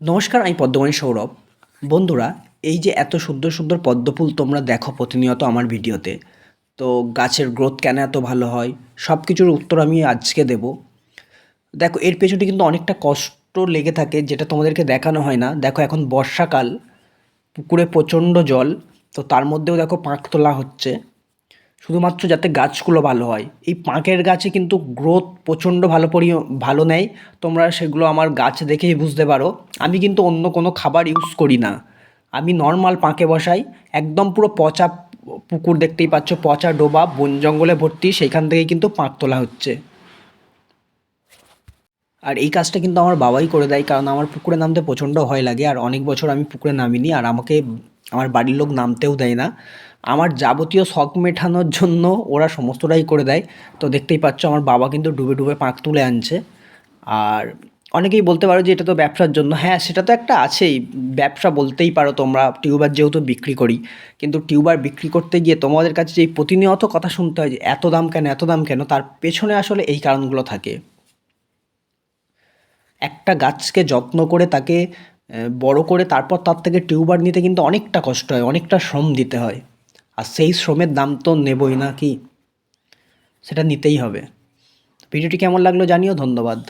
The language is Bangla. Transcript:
নমস্কার, আমি পদ্মমণি সৌরভ। বন্ধুরা, এই যে এত সুন্দর সুন্দর পদ্মফুল তোমরা দেখো প্রতিনিয়ত আমার ভিডিওতে, তো গাছের গ্রোথ কেন এত ভালো হয় সব কিছুর উত্তর আমি আজকে দেব। দেখো, এর পেছনে কিন্তু অনেকটা কষ্ট লেগে থাকে, যেটা তোমাদেরকে দেখানো হয় না। দেখো, এখন বর্ষাকাল, পুকুরে প্রচণ্ড জল, তো তার মধ্যেও দেখো পাঁক তোলা হচ্ছে। শুধুমাত্র যাতে গাছগুলো ভালো হয়। এই পাঁকের গাছে কিন্তু গ্রোথ প্রচণ্ড ভালো পরি ভালো নেয়। তোমরা সেগুলো আমার গাছ দেখেই বুঝতে পারো। আমি কিন্তু অন্য কোনো খাবার ইউজ করি না। আমি নর্মাল পাঁকে বসাই। একদম পুরো পচা পুকুর দেখতেই পাচ্ছ, পচা ডোবা, বন জঙ্গলে ভর্তি সেইখান থেকেই কিন্তু পাঁক তোলা হচ্ছে। আর এই কাজটা কিন্তু আমার বাবাই করে দেয়, কারণ আমার পুকুরে নামতে প্রচণ্ড ভয় লাগে। আর অনেক বছর আমি পুকুরে নামিনি, আর আমাকে, আমার বাড়ির লোক নামতেও দেয় না। আমার যাবতীয় শখ মেটানোর জন্য ওরা সমস্তটাই করে দেয়। তো দেখতেই পাচ্ছ আমার বাবা কিন্তু ডুবে ডুবে পাঁক তুলে আনছে। আর অনেকেই বলতে পারো যে এটা তো ব্যবসার জন্য। হ্যাঁ সেটা তো একটা আছেই। ব্যবসা বলতেই পারো তোমরা, টিউবার যেহেতু বিক্রি করি। কিন্তু টিউবার বিক্রি করতে গিয়ে তোমাদের কাছে যে প্রতিনিয়ত কথা শুনতে হয় যে, এত দাম কেন, এত দাম কেন, তার পেছনে আসলে এই কারণগুলো থাকে। একটা গাছকে যত্ন করে তাকে বড় করে, তারপর তার থেকে টিউবার নিতে কিন্তু অনেকটা কষ্ট হয়, অনেকটা শ্রম দিতে হয়। আর সেই শ্রমের দাম তো নেবই না কি সেটা নিতেই হবে। ভিডিওটি কেমন লাগল জানিও, ধন্যবাদ।